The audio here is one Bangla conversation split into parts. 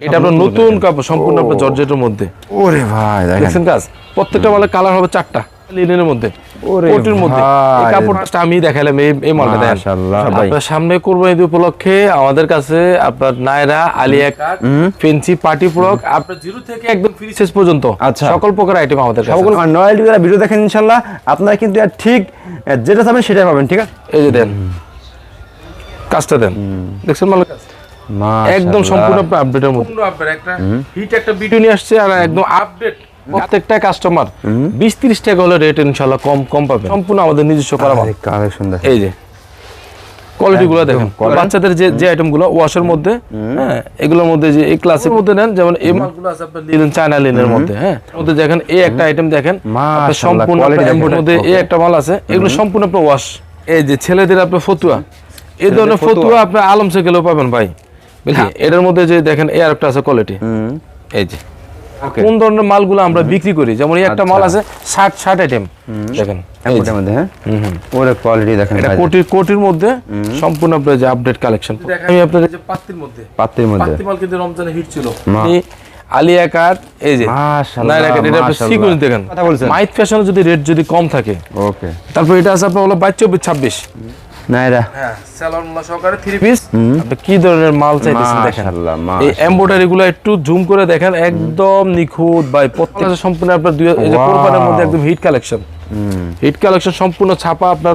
এটা আপনার নতুন কাপড় সম্পূর্ণ আপনার জর্জেটের মধ্যে। ওরে ভাই দেখেন। কাজ প্রত্যেকটা মালের কালার হবে চারটা লিনেনের মধ্যে ওরে কোটির মধ্যে। এই কাপড়টা আমি দেখালাম এই এই মালটা দেখেন। আপনার সামনে কোরবানি ঈদ উপলক্ষে আমাদের কাছে আপনার Naira Alia cut fancy party frock আপনার জিরো থেকে একদম ফ্রি সাইজ পর্যন্ত। আচ্ছা। সকল প্রকার আইটেম আমাদের কাছে সকল ভিডিও দেখেন ইনশাল্লাহ আপনারা কিন্তু আর ঠিক যেটা চাবেন সেটাই পাবেন ঠিক আছে? এই যে দেন। কাজটা দেন। দেখছেন মালের কাজ? একদম সম্পূর্ণ আপডেটের মধ্যে। সম্পূর্ণ আপনার একটা হিট একটা ভিডিও নিয়ে আসছে আর একদম আপডেট প্রত্যেকটা কাস্টমার বিশ তিরিশ টাকা হলে রেট ইনশাল্লাহ কম কম পাবে। সম্পূর্ণ আমাদের নিজস্ব করা মাল কালেকশন দেখেন। এই যে। কোয়ালিটি গুলো দেখেন। বাচ্চাদের যে যে আইটেমগুলো ওয়াশের মধ্যে হ্যাঁ এগুলোর মধ্যে যে এই ক্লাসের মধ্যে নেন যেমন এই মালগুলো আছে আপনার লিলেন চায়না লিনের মধ্যে হ্যাঁ। মধ্যে দেখেন এই একটা আইটেম দেখেন আপনার সম্পূর্ণ মধ্যে এই একটা মাল আছে এগুলো সম্পূর্ণ আপনার ওয়াশ এই যে ছেলেদের আপনার ফতুয়া। এই ধরনের ফতুয়া। আপনার আলম সাইকেলও পাবেন ভাই। এটার মধ্যে যে দেখেন এই আরেকটা আছে কোয়ালিটি এই যে। কোন ধরনের মালগুলো আমরা বিক্রি করি? যেমন এই একটা মাল আছে ষাট ষাট আইটেম দেখেন হ্যাঁ? হুম হুম। ওরে কোয়ালিটি দেখেন এটা ভাই। কোটির কোটির মধ্যে সম্পূর্ণ আপনার যে আপডেট কালেকশন আমি আপনাদের যে পাত্তির মধ্যে। পাত্রের মধ্যে। পাত্তি মাল কিন্তু রমজানে হিট ছিল। এই আলিয়া কাট এই যে। মাশাআল্লাহ, নাইরা কাট এটা আপনি মাশাআল্লাহ। সিকুয়েন্স দেখেন। কথা বলছেন। মাইট ফ্যাশনে যদি রেট যদি কম থাকে। ওকে তারপর এটা আছে আপনার হলো বাইশ চব্বিশ ছাব্বিশ। নাইরা। হ্যাঁ স্যালন মোলা সহকারে থ্রি পিস আপনি কি ধরনের মাল চাইতেছেন দেখেন? মাশাআল্লাহ, এই এমব্রয়ডারি গুলো একটু জুম করে দেখেন একদম নিখুঁত ভাই প্রত্যেকটা সম্পূর্ণ আপনার দুই এই যে কোরবানের মধ্যে একদম হিট কালেকশন হিট কালেকশন সম্পূর্ণ ছাপা আপনার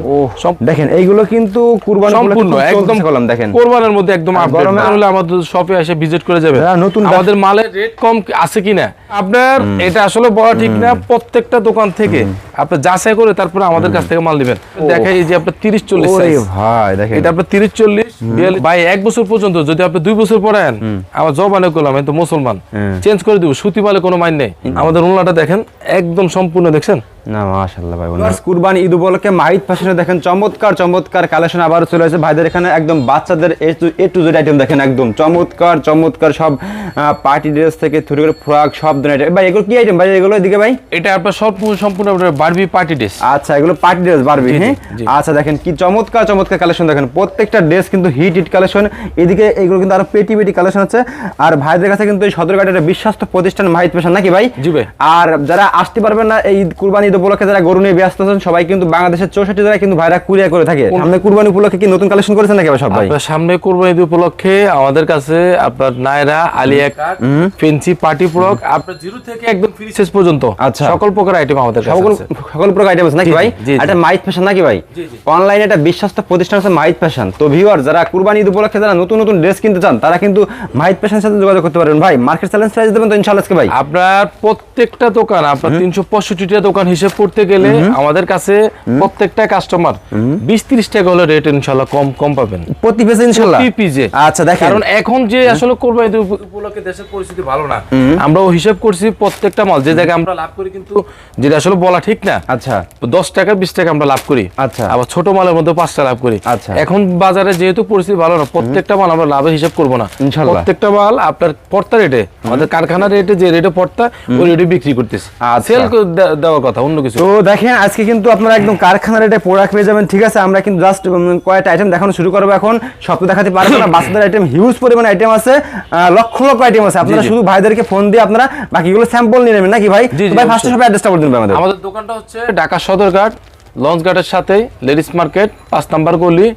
দেখেন এইগুলো কিন্তু কুরবানি সম্পূর্ণ একদম কলম দেখেন। কোরবানের মধ্যে একদম আপডেট হলে আমাদের শপে এসে ভিজিট করে যাবে নতুন আমাদের মালের রেট কম আছে কিনা? আপনার এটা আসলে ঠিক না প্রত্যেকটা দোকান থেকে। আপনি যাচাই করে তারপরে আমাদের কাছ থেকে মাল নেবেন। দেখাই এই যে আপনার তিরিশ চল্লিশ ওরে ভাই দেখেন। এটা আপনার তিরিশ চল্লিশ বিয়াল্লিশ ভাই এক বছর পর্যন্ত যদি আপনি দুই বছর পরে আন আমার জবানে করলাম আমি তো মুসলমান। চেঞ্জ করে দিব সুতি মালে কোনো মাইন নেই। আমাদের উন্নাটা দেখেন একদম সম্পূর্ণ দেখছেন? না মাশাআল্লাহ ভাই বোন কুরবানি ঈদ উপলক্ষে মাহিত ফ্যাশনে দেখেন চমৎকার চমৎকার কালেকশন আবার চলে আসে। ভাইদের এখানে একদম বাচ্চাদের A to A to Z item দেখেন একদম। চমৎকার চমৎকার সব পার্টি ড্রেস থেকে শুরু করে ফ্রক সব ধরনের item। ভাই এগুলো কি আইটেম ভাই এগুলো এদিকে ভাই? এটা আপনার সম্পূর্ণ সম্পূর্ণ আপনার বারবি পার্টি ড্রেস আচ্ছা এগুলো পার্টি ড্রেস জি, হ্যাঁ? আচ্ছা দেখেন কি চমৎকার চমৎকার কালেকশন দেখেন। প্রত্যেকটা ড্রেস কিন্তু হিট হিট কালেকশন। এদিকে এগুলো কিন্তু আরও পেটি পেটি কালেকশন আছে। আর ভাইদের কাছে কিন্তু এই সদরঘাটের একটা বিশ্বস্ত প্রতিষ্ঠান মাহিত ফ্যাশন নাকি ভাই? জি ভাই। আর যারা আসতে পারবেন না এই কুরবানি ঈদ উপলক্ষে যারা গরু নিয়ে ব্যস্ত আছেন সবাই কিন্তু বাংলাদেশের চৌষট্টি জায়গায় কিন্তু ভাইরা কুরিয়ার করে থাকে। সামনে কুরবানি উপলক্ষে কি নতুন কালেকশন করেছেন নাকি ভাই সব ভাই? আপনার সামনে কোরবানি ঈদ উপলক্ষে আমাদের কাছে আপনার Naira Alia cut fancy party frock আপনার জিরো থেকে একদম ফ্রি সাইজ পর্যন্ত। আচ্ছা। সকল প্রকার আইটেম আমাদের কাছে সকল সকল প্রকার আইটেম আছে নাকি ভাই। এটা মাইট ফ্যাশন নাকি ভাই? জি, জি। অনলাইনে একটা বিশ্বস্ত প্রতিষ্ঠান আছে মাইট ফ্যাশন তো ভিউয়ার যারা কুরবানি ঈদ উপলক্ষে যারা নতুন নতুন ড্রেস কিনতে চান তারা কিন্তু মাইট ফ্যাশনের সাথে যোগাযোগ করতে পারবেন ভাই মার্কেট চ্যালেঞ্জ প্রাইস দেবেন তো ইনশাআল্লাহ আজকে ভাই। আপনার প্রত্যেকটা দোকান আপনার তিনশো পঁয়ষট্টিটা দোকান হিসেব করতে গেলে আমাদের কাছে প্রত্যেকটা কাস্টমার বিশ তিরিশ টাকা হলে রেট ইনশাল্লাহ কম কম পাবেন। প্রতি পেজে ইনশাআল্লাহ প্রতি পিজে আচ্ছা দেখেন। কারণ এখন যে আসলে কোরবানি উপলক্ষে দেশের পরিস্থিতি ভালো না। আমরাও হিসাব করছি প্রত্যেকটা মাল। যে জায়গায় আমরা লাভ করি কিন্তু যেটা আসলে বলা ঠিক না আচ্ছা। দশ টাকা বিশ টাকা আমরা লাভ করি। আচ্ছা। আবার ছোট মালের মধ্যে পাঁচটা লাভ করি। আচ্ছা। এখন বাজারে যেহেতু পরিস্থিতি ভালো না প্রত্যেকটা মাল আমরা লাভের হিসাব করব না। ইনশাল্লাহ। প্রত্যেকটা মাল আপনার পর্তা রেটে আমাদের কারখানা রেটে যে রেটে পর্তা ওই রেটে বিক্রি করতেছি। আচ্ছা। সেল দেওয়ার কথা। অন্য কিছু। তো দেখেন আজকে কিন্তু আপনারা একদম কারখানার এটা প্রোডাক্ট পেয়ে যাবেন ঠিক আছে? আমরা কিন্তু জাস্ট কয়েকটা আইটেম দেখানো শুরু করব এখন। সব তো দেখাতে পারব না বাচ্চাদের আইটেম হিউজ পরিমাণ আইটেম আছে লক্ষ লক্ষ আইটেম আছে। আপনারা শুধু ভাইদেরকে ফোন দিয়ে আপনারা বাকিগুলো স্যাম্পল নিয়ে নেবেন নাকি ভাই? ভাই ফার্স্ট সবাই অ্যাড্রেসটা বলে দিন ভাই আমাদের। আমাদের দোকানটা হচ্ছে ঢাকা সদরঘাট লঞ্চ ঘাটের সাথে লেডিস মার্কেট পাঁচ নাম্বার গলি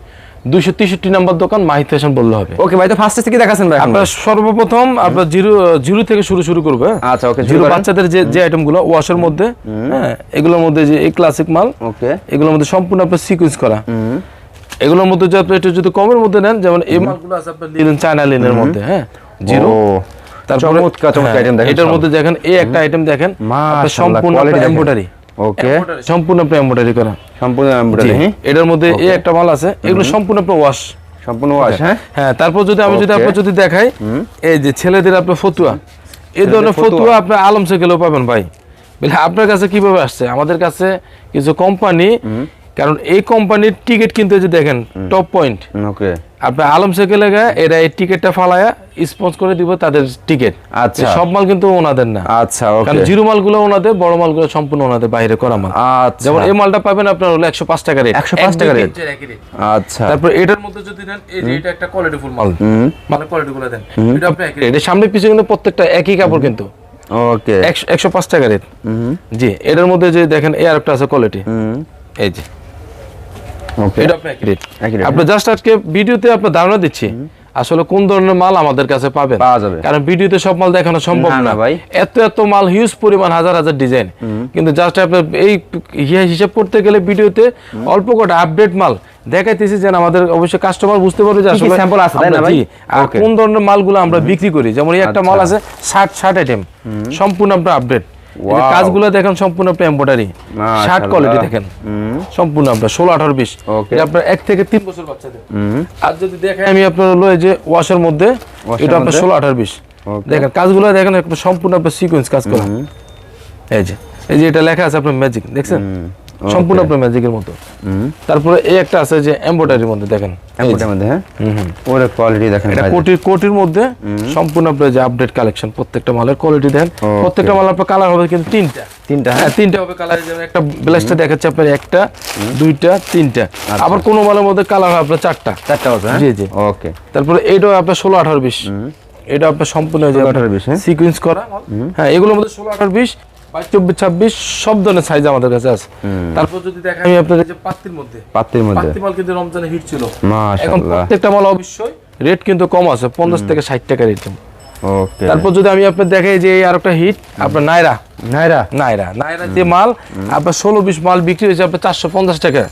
দুইশো তেষট্টি নাম্বার দোকান মাহিত ফ্যাশন বললে হবে। ওকে ভাই তো ফার্স্টে থেকে দেখাচ্ছেন ভাই আপনার সর্বপ্রথম আপনার জিরো জিরো থেকে শুরু শুরু করবে হ্যাঁ? আচ্ছা, okay, জিরো বাচ্চাদের যে যে আইটেম ওয়াশের মধ্যে হ্যাঁ এগুলোর মধ্যে যে এই ক্লাসিক মাল ওকে। এগুলোর মধ্যে সম্পূর্ণ আপনার সিকুয়েন্স করা। এগুলোর মধ্যে যে আপনি একটু যদি কমের মধ্যে নেন যেমন এই মালগুলো আছে আপনার লিলেন চায়না লিনের মধ্যে হ্যাঁ জিরো। তারপরে হ্যাঁ, এটার মধ্যে দেখেন এই একটা আইটেম দেখেন সম্পূর্ণ। এমব্রয়ডারি ওকে সম্পূর্ণ আপনি এমব্রয়ডারি করা। সম্পূর্ণ এমব্রয়ডারি হ্যাঁ? এটার মধ্যে এই একটা মাল আছে। এগুলো সম্পূর্ণ ওয়াশ সম্পূর্ণ ওয়াশ হ্যাঁ? হ্যাঁ তারপর যদি আমি যদি. আপনার যদি দেখাই এই যে ছেলেদের আপনার ফতুয়া। এই ধরনের ফতুয়া। আপনার আলম সাইকেলেও পাবেন ভাই। আপনার কাছে কীভাবে আসছে? আমাদের কাছে কিছু কোম্পানি কারণ এই কোম্পানির টিকিট কিন্তু যে দেখেন টপ পয়েন্ট ওকে। আপনার আলম সাইকেল লেগে এরা এই টিকিটটা ফালায়া স্পন্স করে দিব তাদের টিকিট আচ্ছা। সব মাল কিন্তু ওনাদের না। আচ্ছা ওকে। কারণ জিরো মালগুলো ওনাদের বড় মালগুলো সম্পূর্ণ ওনাদের বাইরে করা মাল। আচ্ছা। যেমন এই মালটা পাবেন আপনার হলো একশো পাঁচ টাকা রেট 105 টাকা রেট আচ্ছা। তারপর এটার মধ্যে যদি নেন এই যে এটা একটা কোয়ালিটি ফুল মাল। মানে কোয়ালিটি গুলো দেন। এটা আপনি একই। এটার সামনে পিছনে কিন্তু প্রত্যেকটা একই কাপড় কিন্তু। ওকে। একশো একশো পাঁচ টাকা রেট জি এটার মধ্যে যে দেখেন এই আরেকটা আছে কোয়ালিটি এই যে। এটা আপনি জাস্ট আজকে ভিডিওতে আপনার ধারণা দিচ্ছি আসলে কোন ধরনের মাল আমাদের কাছে পাবেন? পাওয়া যাবে। কারণ ভিডিওতে সব মাল দেখানো সম্ভব না, ভাই। এত এত মাল হিউজ পরিমাণ হাজার হাজার ডিজাইন কিন্তু জাস্ট আপনার এই হিসাব করতে গেলে ভিডিওতে অল্প কটা আপডেট মাল দেখাইতেছি যেন আমাদের অবশ্যই কাস্টমার বুঝতে পারবে যে আসলে sample আছে, তাই না ভাই? আর কোন ধরনের মালগুলো আমরা বিক্রি করি? যেমন এই একটা মাল আচ্ছা। আছে ষাট ষাট আইটেম সম্পূর্ণ আপনার আপডেট. কাজগুলো দেখেন সম্পূর্ণ আপনার এম্বয়ডারি শার্ট কোয়ালিটি দেখেন। সম্পূর্ণ আপনার ষোলো আঠারো বিশ। আপনার এক থেকে তিন বছর বাচ্চাদের আর যদি দেখেন আমি আপনার হলো এই যে ওয়াশের মধ্যে এটা আপনার ষোলো আঠারো বিশ। দেখেন কাজগুলো দেখেন একটা সম্পূর্ণ আপনার সিকোয়েন্স কাজ করা। এই যে এই যে এটা লেখা আছে আপনার ম্যাজিক দেখছেন? সম্পূর্ণ আপনার ম্যাজিকের মতো। তারপরে এই একটা আছে যে এমব্রয়ডারির মধ্যে দেখেন। মধ্যে হ্যাঁ। ওরে কোয়ালিটি দেখেন এটা কোটির কোটির মধ্যে সম্পূর্ণ আপনার যে আপডেট কালেকশন প্রত্যেকটা মালের কোয়ালিটি দেন প্রত্যেকটা মাল আপনার কালার হবে কিন্তু তিনটা। তিনটা হ্যাঁ? হ্যাঁ তিনটা হবে কালার যেমন একটা দেখাচ্ছে আপনার একটা দুইটা তিনটা। আবার কোনো মালের মধ্যে কালার হবে আপনার চারটা। চারটা আছে হ্যাঁ? জি, জি। ওকে তারপরে এইটাও আপনার ষোলো আঠারো বিশ। এটা আপনার সম্পূর্ণ 16, 18, 20, হ্যাঁ? সিকুয়েন্স করা হ্যাঁ এগুলোর মধ্যে ষোলো আঠারো বিশ। চব্বিশ ছাব্বিশ সব ধরনের সাইজ আমাদের কাছে আছে। তারপর যদি আমি আপনার যে পাত্তির মধ্যে মধ্যে। পাত্তি মাল কিন্তু রমজানে হিট ছিল। এখন প্রত্যেকটা মাল অবশ্যই রেট কিন্তু কম আছে পঞ্চাশ থেকে ষাট টাকা রেট তারপর যদি আমি আপনার দেখাই যে আর একটা হিট আপনার নাইরা। নাইরা? নাইরা। নাইরা যে মাল আপনার ষোলো বিশ মাল বিক্রি হয়েছে আপনার চারশো পঞ্চাশ টাকা।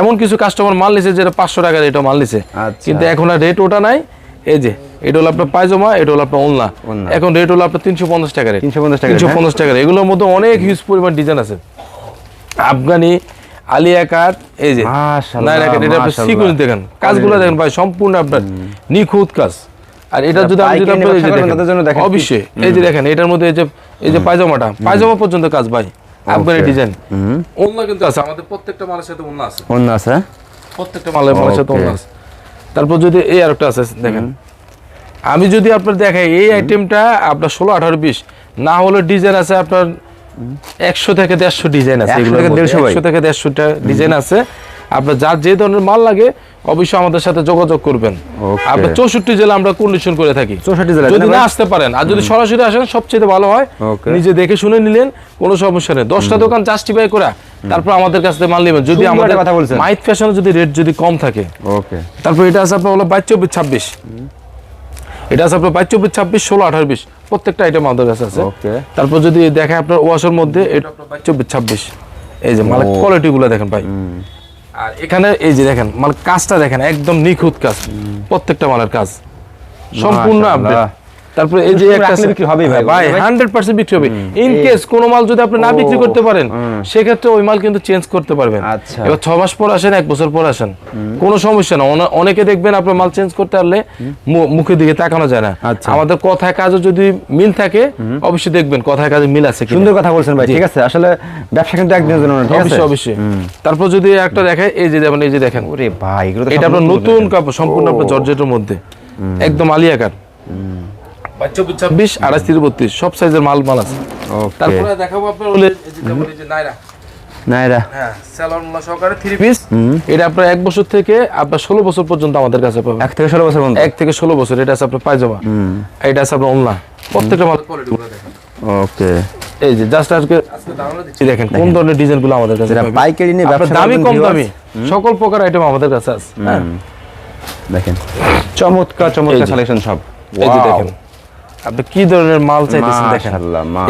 এমন কিছু কাস্টমার মাল নিছে যেটা পাঁচশো টাকা রেটও মাল নিছে। আচ্ছা। কিন্তু এখন আর রেট ওটা নাই। এই যে এটা হলো আপনার পায়জামা এটা হলো আপনার ওলনা এখন রেট হলো আপনার তিনশো পঞ্চাশ টাকা রেট 350 টাকা তিনশো পঞ্চাশ টাকা এগুলোর মধ্যে অনেক হিউজ পরিমাণ ডিজাইন আছে। আফগানি আলিয়া কাট এই যে নাইরা কাট এটা আপনার সিকুয়েন্স দেখেন। কাজগুলো দেখেন ভাই সম্পূর্ণ আপনার নিখুঁত কাজ। আর এটা যদি আমি দেখেন, জন্য দেখেন। অবশ্যই। এই যে দেখেন এটার মধ্যে এই যে এই যে পায়জামাটা পায়জামা পর্যন্ত কাজ ভাই। আফগানি ডিজাইন ওন্না কিন্তু আছে আমাদের প্রত্যেকটা মালের সাথে ওন্না আছে। অন্য আছে হ্যাঁ? প্রত্যেকটা মালের মালের সাথে ওন্না আছে। তারপর যদি এই আরেকটা আছে দেখেন। আমি যদি আপনার দেখাই এই আইটেমটা আপনার ষোলো আঠারো বিশ। না হলে ডিজাইন আছে আপনার একশো থেকে দেড়শো ডিজাইন আছে 100 এগুলোর থেকে মধ্যে। 150 ভাই। 100 থেকে দেড়শোটা ডিজাইন আছে। আপনার যার যে ধরনের মাল লাগে অবশ্যই আমাদের সাথে যোগাযোগ করবেন। আপনার চৌষট্টি জেলা আমরা কন্ডিশন করে থাকি। 64 জেলায়, যদি না আসতে পারেন আর যদি সরাসরি আসেন সবচেয়ে ভালো হয়। নিজে দেখে শুনে নিলেন কোনো সমস্যা নেই। দশটা দোকান জাস্টিফাই করা তারপর আমাদের কাছ থেকে মাল নেবেন। যদি আমাদের কথা বলছেন। মাইথ ফ্যাশনে যদি রেট যদি কম থাকে। ওকে। তারপর এটা আছে আপনার হলো বাইশ চব্বিশ ছাব্বিশ। এটা আছে আপনার বাইশ চব্বিশ ছাব্বিশ ষোলো আঠারো বিশ। প্রত্যেকটা আইটেম আমাদের কাছে আছে। তারপর যদি দেখেন আপনার ওয়াশের মধ্যে এটা আপনার বাইশ চব্বিশ ছাব্বিশ। এই যে মানে কোয়ালিটি গুলো দেখেন ভাই। আর এখানে এই যে দেখেন মানে কাজটা দেখেন একদম নিখুঁত কাজ। প্রত্যেকটা মালের কাজ। সম্পূর্ণ আপডেট মাশাআল্লাহ। তারপরে এই যে একটা বিক্রি হবেই ভাই, ভাই বুঝলেন ভাই? হান্ড্রেড পার্সেন্ট বিক্রি হবে ইন কেস কোনো মাল যদি আপনি না বিক্রি করতে পারেন সেক্ষেত্রে ওই মাল কিন্তু চেঞ্জ করতে পারবেন। আচ্ছা। এবার ছ মাস পর আসেন এক বছর পর আসেন। কোনো সমস্যা না। অনেকে দেখবেন আপনার মাল চেঞ্জ করতে পারলে মু- মুখের দিকে তাকানো যায় না। আচ্ছা। আমাদের কথায় কাজে যদি মিল থাকে অবশ্যই দেখবেন কথায় কাজে মিল আছে। সুন্দর কথা বলছেন ভাই ঠিক আছে। আসলে ব্যবসা কিন্তু একদিনের জন্য না ঠিক আছে? অবশ্যই অবশ্যই। তারপর যদি একটা দেখে এই যে যেমন এই যে দেখেন ওরে ভাই এটা আপনার নতুন কাপড় সম্পূর্ণ আপনার জর্জেটের মধ্যে। একদম আলিয়া ছাব্বিশ আড়াইশ তিরিশ বত্রিশ সব সাইজের মাল মাল আছে তারপরে দেখাবো আপনার হলে এই যে যেমন এই যে নাইরা। নাইরা। হ্যাঁ সহকারে থ্রি পিস এটা আপনার এক বছর থেকে আপনার ষোলো বছর পর্যন্ত আমাদের কাছে পাবেন। এক থেকে ষোলো বছর পর্যন্ত? এক থেকে ষোলো বছর এটা আছে আপনার পায়জামা। এটা আছে আপনার ওন্না প্রত্যেকটা মাল কোয়ালিটি ওকে এই যে জাস্ট আজকে আজকে ধারণা দিচ্ছি। দেখেন কোন ধরনের ডিজাইনগুলো আমাদের কাছে যারা পাইকারি নিয়ে ব্যবসা দামি কম দামি সকল প্রকার আইটেম আমাদের কাছে আছে। হ্যাঁ দেখেন। চমৎকার চমৎকার কালেকশন সব। এই যে দেখেন। আপনি কি ধরনের মাল চাইতেছেন দেখেন?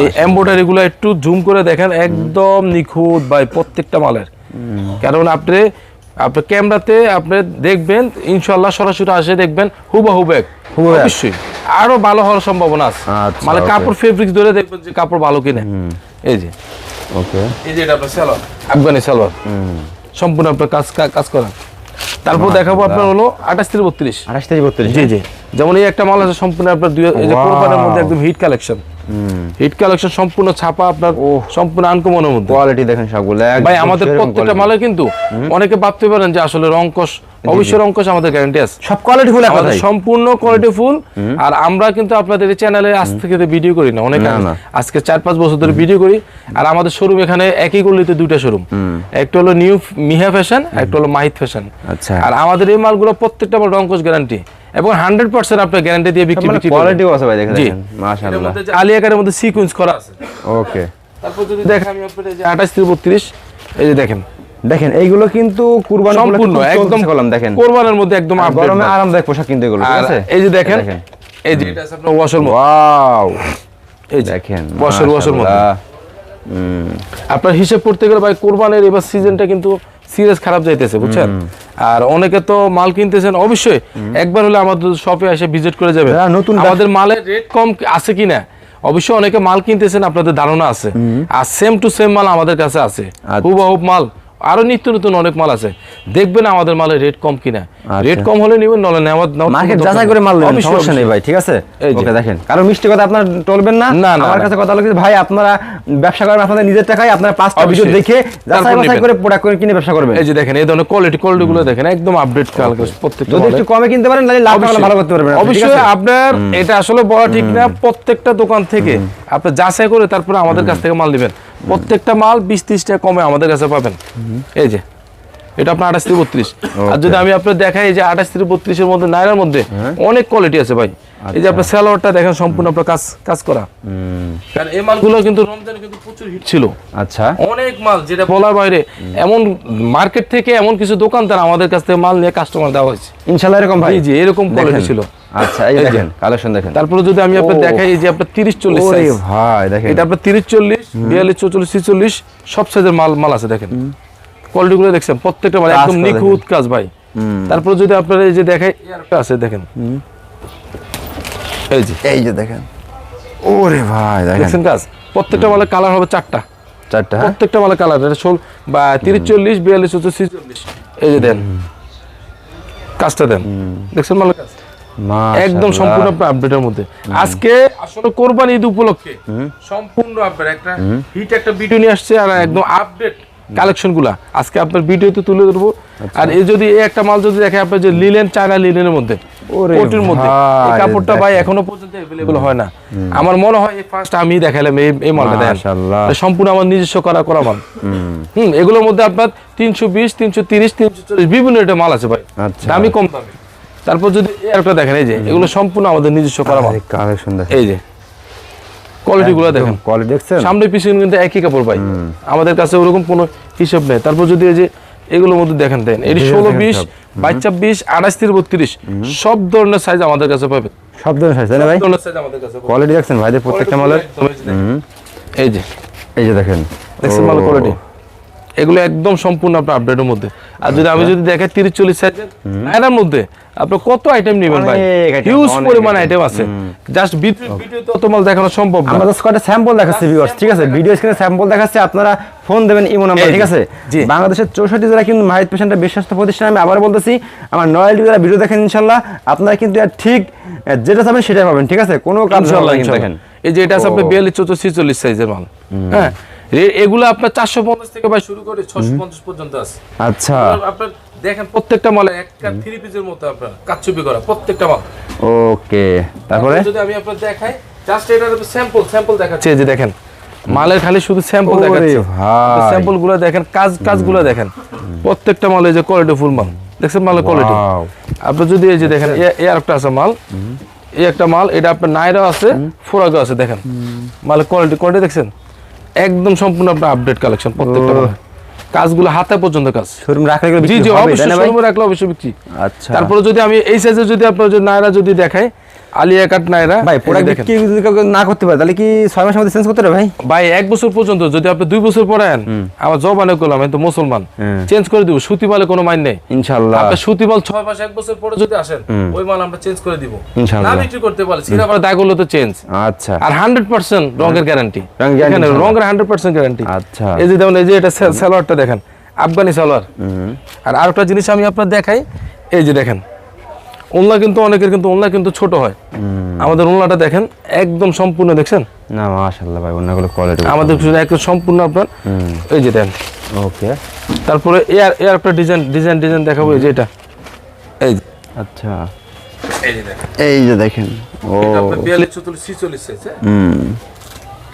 এই। এমব্রয়ডারি গুলো একটু জুম করে দেখেন একদম নিখুঁত ভাই প্রত্যেকটা মালের। কারণ আপনি আপনি ক্যামেরাতে আপনি দেখবেন ইনশাল্লাহ সরাসরি আসে দেখবেন হুবা হুবেক। অবশ্যই। আরও ভালো হওয়ার সম্ভাবনা আছে। আচ্ছা, মানে কাপড় ফেব্রিক্স ধরে দেখবেন যে কাপড় ভালো কিনে। এই যে। ওকে। এই যে এটা আপনার সালোয়ার আফগানি সালোয়ার সম্পূর্ণ আপনার কাজ কাজ করা। তারপর দেখাবো আপনার হলো আঠাশ থেকে বত্রিশ। আঠাশ থেকে বত্রিশ জি জি। যেমন এই একটা মাল আছে সম্পূর্ণ আপনার দুই কোরবানের মধ্যে একদম হিট কালেকশন হিট কালেকশন সম্পূর্ণ ছাপা আপনার সম্পূর্ণ আনকমনের মধ্যে। কোয়ালিটি দেখেন সবগুলো ভাই আমাদের প্রত্যেকটা। মালের কিন্তু অনেকে ভাবতে পারেন যে আসলে রংকশ অবশ্যই রংকশ আমাদের গ্যারান্টি আছে। সব কোয়ালিটি ফুল আমাদের সম্পূর্ণ কোয়ালিটি ফুল আর আমরা কিন্তু আপনাদের এই চ্যানেলে আজ থেকে ভিডিও করি না অনেক। আজকে চার পাঁচ বছর ধরে ভিডিও করি। আর আমাদের শোরুম এখানে একই গলিতে দুইটা শোরুম একটা হলো নিউ মিহা ফ্যাশন একটা হলো মাহিত ফ্যাশন আচ্ছা। আর আমাদের এই মালগুলো প্রত্যেকটা মাল রংকশ গ্যারান্টি এবং হান্ড্রেড পার্সেন্ট আপনার গ্যারান্টি দিয়ে বিক্রি মানে কোয়ালিটিও আছে ভাই দেখেন মাশাআল্লাহ। মধ্যে সিকোয়েন্স করা আছে। ওকে তারপর যদি দেখেন আমি আপনাদের যে আঠাশ থেকে বত্রিশ এই যে দেখেন। দেখেন এইগুলো কিন্তু কুরবানি সম্পূর্ণ একদম কলম দেখেন। কোরবানের মধ্যে একদম আর গরমে আরামদায়ক পোশাক কিন্তু এগুলো ঠিক আছে? এই যে দেখেন এই যে এটা আছে আপনার ওয়াশার মধ্যে ওয়াও এই দেখেন ওয়াশার ওয়াশার মধ্যে। আপনার হিসেব করতে গেলে ভাই কোরবানের এবার সিজনটা কিন্তু সিরিয়াস খারাপ যাইতেছে বুঝছেন? আর অনেকে তো মাল কিনতেছেন অবশ্যই। একবার হলে আমাদের শপে এসে ভিজিট করে যাবে যারা নতুন আমাদের মালের রেট কম আছে কিনা অবশ্যই অনেকে মাল কিনতেছেন আপনাদের ধারণা আছে। আর সেম টু সেম মাল আমাদের কাছে আছে। খুব হুবহুব মাল। আরও নিত্য নতুন অনেক মাল আছে। দেখবেন আমাদের মালের রেট কম কিনা। আচ্ছা। রেট কম হলে নিবেন নলে মার্কেট যাচাই করে মাল নেবেন সমস্যা নেই ভাই ঠিক আছে? ওকে দেখেন। কারণ মিষ্টি কথা আপনার টলবেন না। আমার কাছে কথা হলো ভাই আপনারা ব্যবসা করেন আপনাদের নিজের টাকায় আপনারা পাঁচটা ভিডিও দেখে যাচাই বাছাই করে প্রোডাক্ট করে কিনে ব্যবসা করবেন। এই যে দেখেন এই ধরনের কোয়ালিটি দেখেন একদম আপডেট কালকে প্রত্যেকটা যদি একটু কমে কিনতে পারেন তাহলে লাভ ভালো করতে পারবেন অবশ্যই আপনার এটা আসলে বলা ঠিক না প্রত্যেকটা দোকান থেকে আপনি যাচাই করে তারপরে আমাদের কাছ থেকে মাল নেবেন। প্রত্যেকটা মাল বিশ ত্রিশ টাকা কমে আমাদের কাছে পাবেন। এই যে এটা আপনার আঠাশ থেকে বত্রিশ। আর যদি আমি আপনার দেখাই এই যে আঠাশ থেকে বত্রিশের মধ্যে নাইরার মধ্যে হ্যাঁ। অনেক কোয়ালিটি আছে ভাই। এই। যে আপনার স্যালোয়ারটা দেখেন সম্পূর্ণ আপনার কাজ কাজ করা। কারণ এই মালগুলো কিন্তু রমজানে কিন্তু প্রচুর হিট ছিল। আচ্ছা। অনেক মাল যেটা বলার বাইরে এমন মার্কেট থেকে এমন কিছু দোকানদার আমাদের কাছ থেকে মাল নিয়ে কাস্টমার দেওয়া হয়েছে। ইনশাআল্লাহ এরকম ভাই। জি, এরকম কোয়ালিটি ছিল। আচ্ছা এই দেখেন কালেকশন দেখেন। তারপরে যদি আমি আপনার ও। দেখাই এই যে আপনার তিরিশ চল্লিশ ওরে size। ভাই দেখেন। এটা আপনার তিরিশ চল্লিশ বিয়াল্লিশ চৌচল্লিশ ছিচল্লিশ সব সাইজের মাল মাল আছে দেখেন। কোয়ালিটি গুলো দেখছেন প্রত্যেকটা মাল একদম নিখুঁত কাজ ভাই। তারপরে যদি আপনার এই যে দেখাই আছে দেখেন। এই যে। এই যে দেখেন। ওরে ভাই দেখেন। কাজ? প্রত্যেকটা মালের কালার হবে চারটা। চারটা হ্যাঁ? প্রত্যেকটা মালের কালার এটা ষোল বা তিরিশ চল্লিশ বিয়াল্লিশ ছিচল্লিশ। এই যে দেন। কাজটা দেন। দেখছেন মালের কাজ? একদম সম্পূর্ণ আপডেটের মধ্যে। আজকে আসলে কোরবানি ঈদ উপলক্ষে সম্পূর্ণ আপনার একটা হিট একটা ভিডিও নিয়ে আসছে আর একদম আপডেট কালেকশনগুলা। আজকে আপনার ভিডিওতে তুলে ধরবো। আচ্ছা। আর এই যদি একটা মাল যদি দেখে আপনার যে লিলেন চায়না লিলেনের মধ্যে কোটির মধ্যে। এই কাপড়টা ভাই এখনও পর্যন্ত অ্যাভেলেবল হয় না। আমার মনে হয় এই ফার্স্ট আমি দেখালাম এই এই মালটা মাশাআল্লাহ। সম্পূর্ণ আমার নিজস্ব করা করা মাল। হুম। এগুলোর মধ্যে আপনার তিনশো বিশ তিনশো তিরিশ তিনশো চল্লিশ বিভিন্ন রেটের মাল আছে ভাই। আচ্ছা। দামি কম দামি। তারপর যদি একটা দেখেন এই যে এগুলো সম্পূর্ণ আমাদের নিজস্ব করা মাল। কালেকশন দেখেন। এই যে কোয়ালিটি গুলো দেখেন। কোয়ালিটি দেখছেন? সামনে পিছনে কিন্তু একই কাপড় পাই আমাদের কাছে ওরকম কোনো হিসাব নেই। তারপর যদি এই যে এগুলোর মধ্যে দেখেন দেন এটি দেখেন ষোলো বিশ বাইশ ছাব্বিশ আঠাশ তিরিশ বত্রিশ। সব ধরনের সাইজ আমাদের কাছে পাবেন। সব ধরনের সাইজ ভাই। কোয়ালিটি দেখছেন ভাইদের প্রত্যেকটা মালের এই যে এই যে দেখেন। দেখছেন মাল কোয়ালিটি এগুলো একদম সম্পূর্ণ আপনার আপডেটের মধ্যে। আর যদি আমি যদি দেখাই তিরিশ চল্লিশ সাইজের মধ্যে আপনি কত আইটেম নেবেন ভাই? হিউজ পরিমাণ আইটেম আছে। জাস্ট ভিডিওতে অত মাল দেখানো সম্ভব না। আমরা কয়েকটা স্যাম্পল দেখাচ্ছি ভিউয়ার্স ঠিক আছে? ভিডিও স্ক্রিনে স্যাম্পল দেখাচ্ছি আপনারা ফোন দেবেন ইমো নাম্বার ঠিক আছে। বাংলাদেশের চৌষট্টি জেলা কিন্তু মাহিত পেশেন্টের বিশ্বস্ত প্রতিষ্ঠান আমি আবার বলতেছি আমার নয়ালিটি যারা ভিডিও দেখেন ইনশাল্লাহ আপনারা কিন্তু ঠিক যেটা চাবেন সেটাই পাবেন ঠিক আছে? কোনো কাজ দেখেন। এই যে এটা আছে আপনার ও। বিয়াল্লিশ চৌচল্লিশ ছিচল্লিশ সাইজের মাল। হ্যাঁ? এগুলো আপনার চারশো পঞ্চাশ থেকে ভাই শুরু করে ছশো পঞ্চাশ পর্যন্ত আছে। আচ্ছা। আপনার দেখেন প্রত্যেকটা মালে একটা থ্রি পিসের মতো আপনার কাচ্চুপি করা প্রত্যেকটা মাল। ওকে তারপরে? যদি আমি আপনার দেখাই জাস্ট এটা স্যাম্পল স্যাম্পল দেখাচ্ছি। যে দেখেন। মালের খালি শুধু স্যাম্পল দেখাচ্ছি। স্যাম্পলগুলো দেখেন কাজ কাজগুলো দেখেন। প্রত্যেকটা মালে যে কোয়ালিটি ফুল মাল। দেখছেন মালের কোয়ালিটি আপনি যদি এই যে দেখেন এ- এই আরেকটা আছে মাল। এই একটা মাল এটা আপনার নাইরা আছে ফোরাগো আছে দেখেন। মালের কোয়ালিটি কোয়ালিটি দেখছেন? একদম সম্পূর্ণ আপনার আপডেট কালেকশন প্রত্যেকটা কাজগুলো হাতে পর্যন্ত কাজ। শোরুম রাখলে এগুলো জি হবে জি জি অবশ্যই শোরুম রাখলে অবশ্যই বিক্রি। আচ্ছা। তারপরে যদি আমি এই সাইজে যদি আপনার যদি নায়রা যদি দেখাই আলিয়া কাট নায়রা ভাই প্রোডাক্ট দেখেন। বিক্রি যদি না করতে পারে তাহলে কি ছয় মাসের মধ্যে চেঞ্জ করতে হবে ভাই? ভাই এক বছর পর্যন্ত যদি আপনি দুই বছর পরে আন আমার জবানে করলাম আমি তো মুসলমান। চেঞ্জ করে দিব সুতি মালে কোনো মাইন নেই। ইনশাল্লাহ। আপনি সুতি মাল ছয় মাস এক বছর পরে যদি আসেন ওই মাল আমরা চেঞ্জ করে দিব। ইনশাআল্লাহ। না বিক্রি করতে পারি সিরা আবার দাগ হলো তো চেঞ্জ আচ্ছা। আর হান্ড্রেড পার্সেন্ট রঙের গ্যারান্টি এখানে ইনশাআল্লাহ। রঙের হান্ড্রেড পার্সেন্ট গ্যারান্টি আচ্ছা। এই যে যেমন এই যে এটা সালোয়ারটা দেখেন আফগানি সালোয়ার আর আরেকটা জিনিস আমি আপনার দেখাই এই যে দেখেন ওনলা কিন্তু অনেকের কিন্তু ওনলা কিন্তু ছোট হয়। আমাদের ওনলাটা দেখেন একদম সম্পূর্ণ দেখছেন? না মাশাআল্লাহ ভাই অন্যগুলো কোয়ালিটি আমাদের শুধু একদম সম্পূর্ণ আপনার এই যে দেন। ওকে। তারপরে এয়ার এয়ার একটা ডিজাইন ডিজাইন ডিজাইন দেখাবো এই যে এটা। এই যে। আচ্ছা। এই যে দেখেন। এই যে দেখেন। ও। এটা আপনার বিয়াল্লিশ চৌচল্লিশ ছিচল্লিশ সাইজ হুম।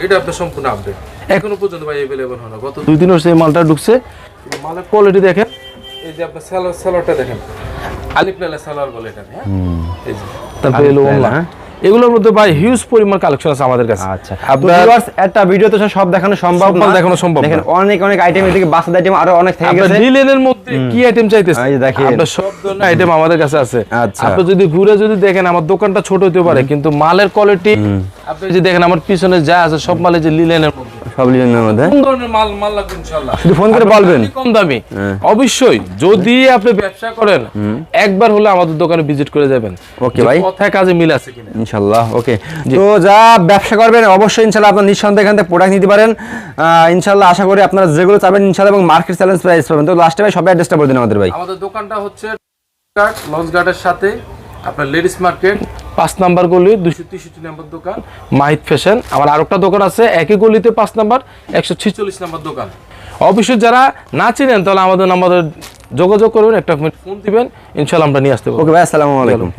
এটা আপনার সম্পূর্ণ আপডেট এখনও পর্যন্ত ভাই অ্যাভেলেবল হয় না। গত দুই দিন হচ্ছে এই মালটা ঢুকছে। মালের কোয়ালিটি দেখেন। এই যে আপনার দেখেন। বলে এটা হ্যাঁ? এই যে। তারপরে এলো হ্যাঁ? এগুলোর মধ্যে ভাই হিউজ পরিমাণ কালেকশন আছে আমাদের কাছে। আচ্ছা। viewers, একটা ভিডিওতে সব দেখানো সম্ভব না। দেখানো সম্ভব দেখেন অনেক অনেক আইটেম এদিকে আইটেম আরও অনেক থেকে গেছে। ডিলেনের মধ্যে কি আইটেম চাইতেছে এই দেখেন। আপনার সব ধরনের আইটেম আমাদের কাছে আছে। আচ্ছা। আপনি যদি ঘুরে যদি দেখেন আমার দোকানটা ছোট হতে পারে কিন্তু মালের কোয়ালিটি আপনি যদি দেখেন আমার পিছনে যা আছে সব মালে যে লিলেনের মধ্যে। সব লিজনের মধ্যে কোন ধরনের মাল মাল লাগবে ইনশাআল্লাহ? শুধু ফোন করে বলবেন। কম দামি। হ্যাঁ। অবশ্যই যদি আপনি ব্যবসা করেন একবার হলে আমাদের দোকানে ভিজিট করে যাবেন। Okay, ভাই। কথায় কাজে মিল আছে কিনা। ইনশাল্লাহ ওকে। তো যা ব্যবসা করবেন অবশ্যই ইনশাল্লাহ আপনার নিঃসন্দেহে এখান থেকে প্রোডাক্ট নিতে পারেন। আহ, ইনশাল্লাহ আশা করি আপনারা যেগুলো চাবেন ইনশাল্লাহ এবং মার্কেট চ্যালেঞ্জ প্রাইস পাবেন। তো লাস্টে ভাই সবাই অ্যাড্রেসটা বলে দিন আমাদের ভাই। আমাদের দোকানটা হচ্ছে লঞ্চ গার্ডের সাথে আপনার লেডিস মার্কেট পাঁচ নাম্বার গলি দুশো তেষট্টি নাম্বার দোকান, মাহিত ফ্যাশন। আমার আরেকটা দোকান আছে, একই গলিতে পাঁচ নাম্বার, একশো ছিচল্লিশ নাম্বার দোকান। অবশ্যই যারা না চিনেন, তাহলে আমাদের আমাদের যোগাযোগ করবেন একটা ফোন দিবেন ইনশাল্লাহ আমরা নিয়ে আসতে পারব। ওকে ভাই, আসসালামু আলাইকুম।